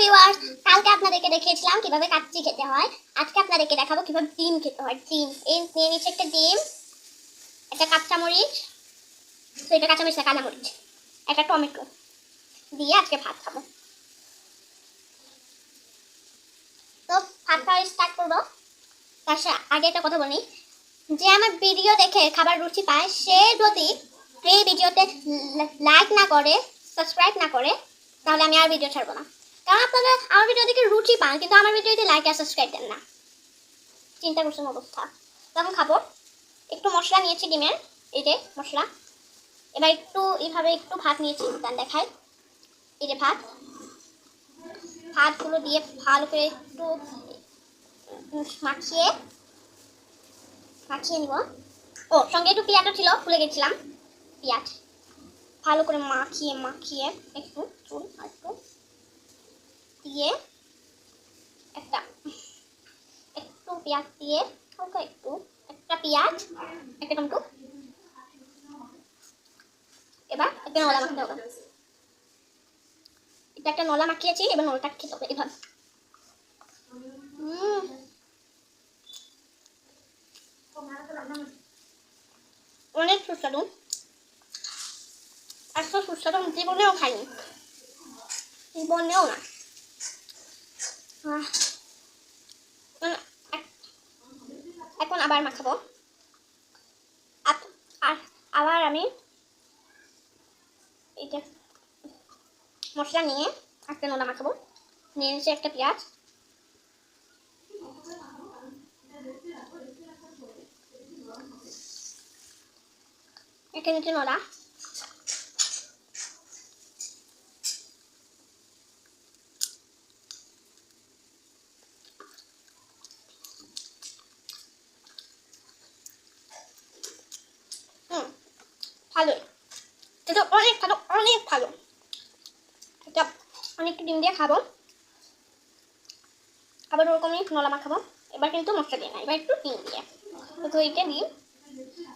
Viewers কালকে আপনাদেরকে দেখিয়েছিলাম কীভাবে কাচ্চি খেতে হয়। আজকে আপনাদেরকে দেখাবো কীভাবে ডিম খেতে হয়। ডিম, এই নিয়ে নিচ্ছে একটা ডিম, একটা কাঁচা মরিচ তো এটা কাঁচা মরিচ না কাঁচা মরিচ একটা টমেটো দিয়ে আজকে ভাত খাব। তো ভাত খাওয়া স্টার্ট করব। তার আগে একটা কথা বলি, যে আমার ভিডিও দেখে খাবার রুচি পায়, সে যদি এই ভিডিওতে লাইক না করে সাবস্ক্রাইব না করে, তাহলে আমি আর ভিডিও ছাড়বো না। কারণ আপনারা আমার ভিডিও দেখে রুচি পান, কিন্তু আমার ভিডিওতে লাইক আর সাবস্ক্রাইব দেন না। চিন্তা করছেন অবস্থা। তখন খাব। একটু মশলা নিয়েছি ডিমের, এই যে মশলা। এবার একটু এইভাবে একটু ভাত নিয়েছি, দেন দেখাই। এই যে ভাত। ভাতগুলো দিয়ে ভালো করে একটু মাখিয়ে মাখিয়ে নিব। ও, সঙ্গে একটু পেঁয়াজও ছিল, ভুলে গেছিলাম। পেঁয়াজ। ভালো করে মাখিয়ে মাখিয়ে একটু চুল আর একটু দিয়ে একটা, একটু পেঁয়াজ দিয়ে হালকা একটু, একটা পেঁয়াজ, একটা টমেটো। এবার একটা নলা মাখাতে হবে এটা একটা নলা মাখিয়েছি, এবার নলাটা খেতে হবে এভাবে। অনেক সুস্বাদু। এত সুস্বাদু জীবনেও খাইনি। জীবনেও না। এখন আবার মাখাবো। আবার আমি এইটা মশলা নিয়ে একটা নোলা মাখাবো। নিয়ে নিয়েছি একটা পেঁয়াজ। একটা নিচে ভালোই এটা অনেক ভালো অনেক ভালো। এটা অনেকটা ডিম দিয়ে খাব। আবার ওরকমই নলা মাখাবো এবার কিন্তু মশলা দিয়ে না, এবার একটু ডিম দিয়ে। তো এইটা ডিম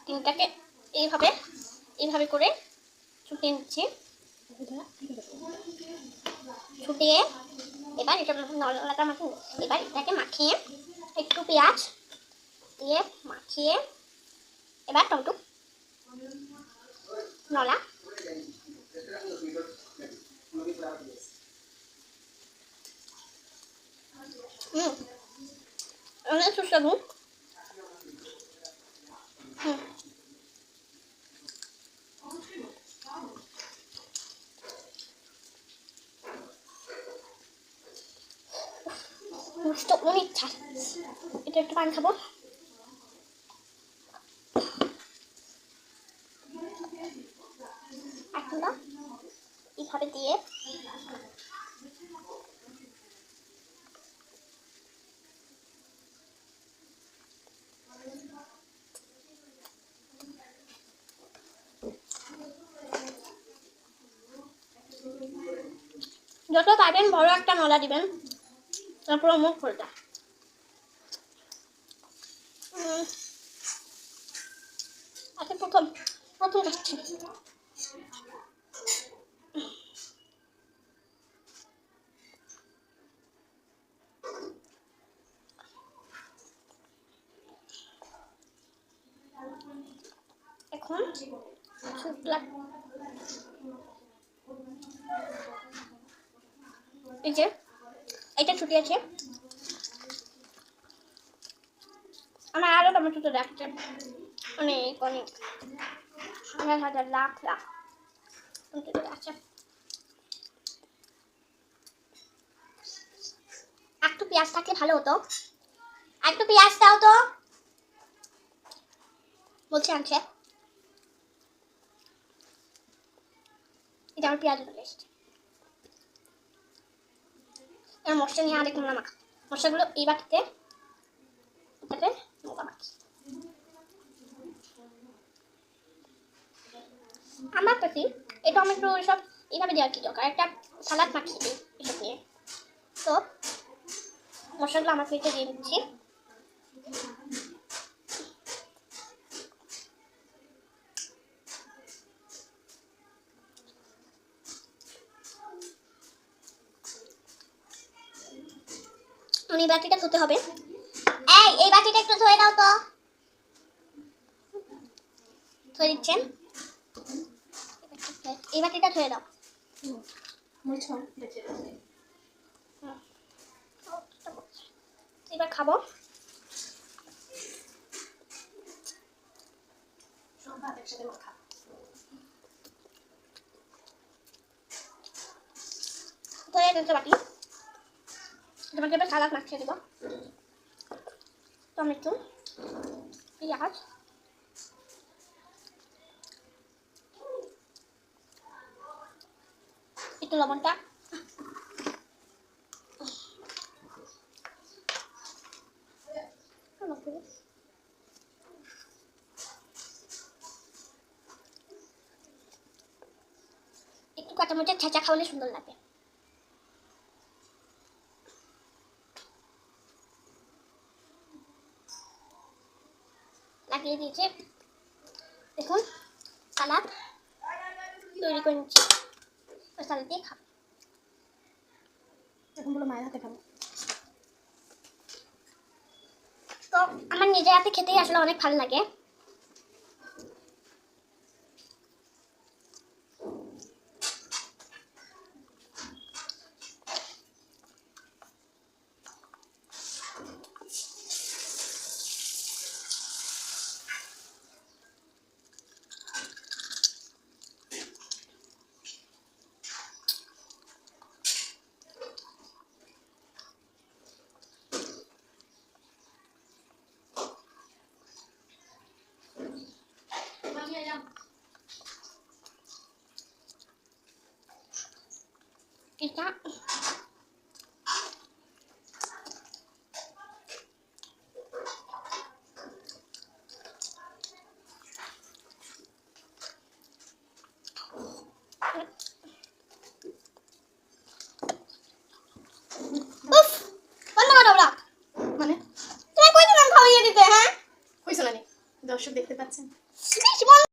ডিমটাকে এইভাবে এইভাবে করে ছুটে নিচ্ছি। ছুটিয়ে এবার এটা নলাটা মাখিয়ে এবার এটাকে মাখিয়ে একটু পেঁয়াজ দিয়ে মাখিয়ে এবার টমেটো নলা হুম অনেক সুস্বাদু হুম মিষ্টি অনেক ঝাল এটা একটু পানি খাব এখন না এইভাবে দিয়ে যত পারবেন বড় একটা নলা দিবেন। তারপর মুখ খুলটা আচ্ছা প্রথম প্রথম যাচ্ছে। এখন শুকলা এই যে এটা ছুটি আছে। আমার আরও টমেটো তো রাখছে অনেক অনেক। হাজার হাজার লাখ লাখ একটু পেঁয়াজ থাকলে ভালো হতো। একটু পেঁয়াজ দাও তো। বলছে আনছে। এটা আমার পেঁয়াজ চলে এবার মশলা নিয়ে আরেক নোনা মাখা মশলাগুলো এই বাটিতে এটাতে নোনা মাখি। আমার কাছে এই টমেটো সব এইভাবে দেওয়ার কি দরকার? একটা সালাদ মাখিয়ে দিই এসব নিয়ে। তো মশলাগুলো আমার পেটে দিয়ে দিচ্ছি। আমি এই বাটিটা ধুতে হবে। এই এই বাটিটা একটু ধুয়ে দাও তো। ধুয়ে দিচ্ছেন? এই বাটিটা ধুয়ে দাও। এবার খাব। ধুয়ে দিতে বাটি। তোমাকে এবার সালাদ মাখিয়ে দেবো। টমেটো, পেঁয়াজ। একটু লবণটা। একটু কাঁচামরিচের ছেঁচা খাওয়ালে সুন্দর লাগে। লাগিয়ে দিয়েছে। দেখুন, সালাদ তৈরি করে নিচ্ছি ওই সালাদ দিয়ে খাব। এখন বলো মায়ের হাতে খাব। তো আমার নিজের হাতে খেতেই আসলে অনেক ভালো লাগে। নি দর্শক দেখতে পাচ্ছেন?